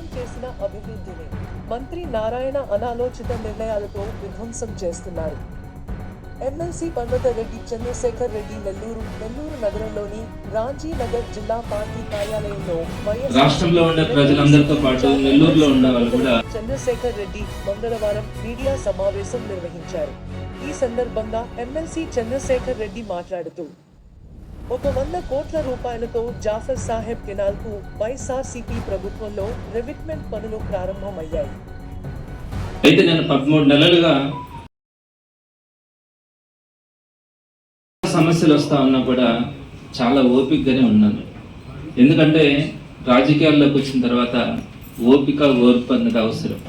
ప్రభుత్వం చేసిన అభివృద్ధిని మంత్రి నారాయణ అనాలోచిత నిర్ణయాలతో విధ్వంసం చేస్తున్నారు. ఎమ్మెల్సీ పర్వతరెడ్డి చంద్రశేఖర్ రెడ్డి నెల్లూరు నెల్లూరు నగరంలోని రాంజీ నగర్ జిల్లా పార్టీ కార్యాలయంలో రాష్ట్రంలో ఉండే ప్రజలందరితో పాటు నెల్లూరులో ఉన్న కూడా చంద్రశేఖర్ రెడ్డి మంగళవారం మీడియా సమావేశం నిర్వహించారు. ఈ సందర్భంగా ఎమ్మెల్సీ చంద్రశేఖర్ రెడ్డి మాట్లాడుతూ ఒక వంద కోట్ల రూపాయలతో జాఫర్ సాహెబ్ కెనాల్కు వైఎస్ఆర్సీపీ ప్రభుత్వంలో రెవిట్మెంట్ పనులు ప్రారంభమయ్యాయి. అయితే నేను పదమూడు నెలలుగా సమస్యలు వస్తా ఉన్నా కూడా చాలా ఓపికగానే ఉన్నాను. ఎందుకంటే రాజకీయాల్లోకి వచ్చిన తర్వాత ఓపిక ఓర్పు అన్నది అవసరం.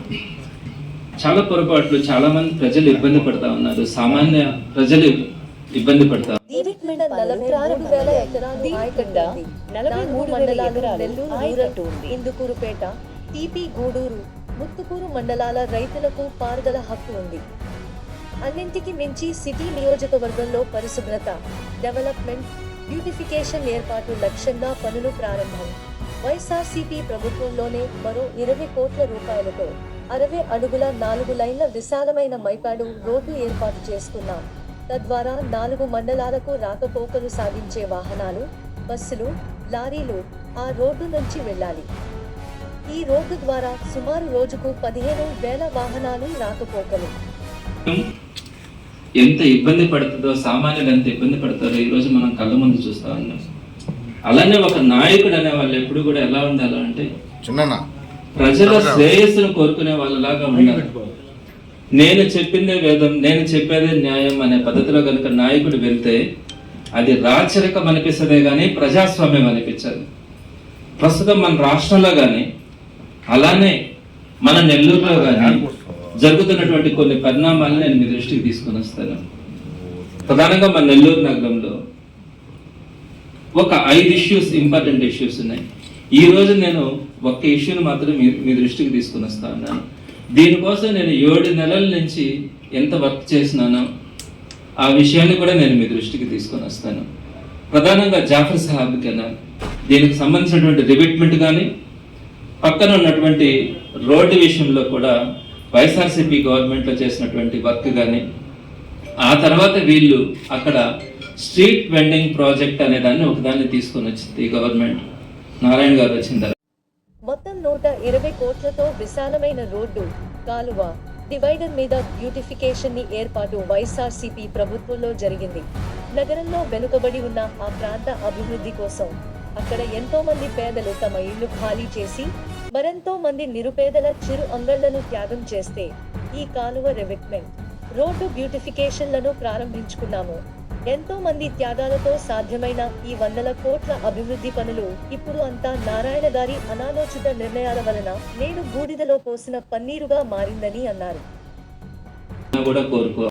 చాలా పొరపాట్లు చాలామంది ప్రజలు ఇబ్బంది పడతా ఉన్నారు. సామాన్య ప్రజలు ఇబ్బంది పడతా ఇందుకూరుపేట టీపీ గూడూరు ముత్తుకూరు మండలాల రైతులకు పారుదల హక్కు ఉంది. అన్నింటికి మించి సిటీ నియోజకవర్గంలో పరిశుభ్రత డెవలప్మెంట్ బ్యూటిఫికేషన్ ఏర్పాటు లక్ష్యంగా పనులు ప్రారంభం. వైఎస్ఆర్సీపీ ప్రభుత్వంలోనే మరో ఇరవై కోట్ల రూపాయలతో అరవై అడుగుల నాలుగు లైన్ల విశాలమైన మైపాడు రోడ్డు ఏర్పాటు చేసుకున్నాం తద్వారా నాలుగు మండలాలకు రాకపోకలు సాగించే వాహనాలు బస్సులు లారీలు ఆ రోడ్డు నుంచి వెళ్ళాలి. ఈ రోడ్డు ద్వారా సుమారు రోజుకు పదిహేను వేల వాహనాలు రాకపోకలు. ఎంత ఇబ్బంది పడుతుందో సామాన్యులు ఎంత ఇబ్బంది పడతారో ఈ రోజు మనం కళ్ళ ముందు చూస్తా ఉన్నాం. అలానే ఒక నాయకుడు అనే వాళ్ళు ఎప్పుడు కూడా ఎలా ఉండాలి అంటే చిన్న ప్రజల శ్రేయస్సును కోరుకునే వాళ్ళలాగా ఉండాలి. నేను చెప్పిందే వేదం నేను చెప్పేదే న్యాయం అనే పద్ధతిలో కనుక నాయకుడు వెళ్తే అది రాచరికం అనిపిస్తుందే కానీ ప్రజాస్వామ్యం అనిపించదు. ప్రస్తుతం మన రాష్ట్రంలో కానీ అలానే మన నెల్లూరులో కానీ జరుగుతున్నటువంటి కొన్ని పరిణామాలను నేను మీ దృష్టికి తీసుకొని వస్తాను. ప్రధానంగా మన నెల్లూరు నగరంలో ఒక ఐదు ఇష్యూస్ ఇంపార్టెంట్ ఇష్యూస్ ఉన్నాయి. ఈ రోజు నేను ఒక్క ఇష్యూని మాత్రం మీ మీ దృష్టికి తీసుకుని వస్తా ఉన్నాను. దీనికోసం నేను ఏడు నెలల నుంచి ఎంత వర్క్ చేసినానో ఆ విషయాన్ని కూడా నేను మీ దృష్టికి తీసుకొని వస్తాను. ప్రధానంగా జాఫర్ సాహబ్ కెనాల్ దీనికి సంబంధించినటువంటి రిబిట్మెంట్ కానీ పక్కన ఉన్నటువంటి రోడ్డు విషయంలో కూడా వైఎస్ఆర్సీపీ గవర్నమెంట్లో చేసినటువంటి వర్క్ కానీ ఆ తర్వాత వీళ్ళు అక్కడ స్ట్రీట్ వెండింగ్ ప్రాజెక్ట్ అనే దాన్ని ఒకదాన్ని తీసుకొని వచ్చింది ఈ గవర్నమెంట్. నారాయణ గారు వచ్చిన తర్వాత. నూట ఇరవై కోట్లతో విశాలమైన రోడ్డు కాలువ డివైడర్ మీద బ్యూటిఫికేషన్ని ఏర్పాటు వైఎస్ఆర్సీపీ ప్రభుత్వంలో జరిగింది. నగరంలో వెనుకబడి ఉన్న ఆ ప్రాంత అభివృద్ధి కోసం అక్కడ ఎంతో మంది పేదలు తమ ఇళ్ళు ఖాళీ చేసి మరెంతో మంది నిరుపేదల చిరు అంగళ్ళను త్యాగం చేస్తే ఈ కాలువ రెవిట్మెంట్. రోడ్డు బ్యూటిఫికేషన్లను ప్రారంభించుకున్నాము. ఎంతో మంది త్యాగాలతో సాధ్యమైన ఈ వందల కోట్ల అభివృద్ధి పనులు ఇప్పుడు అంతా నారాయణ గారి అనాలోచిత నిర్ణయాల వలన నేను బూడిదలో పోసిన పన్నీరుగా మారిందని అన్నారు. కూడా కోరుకో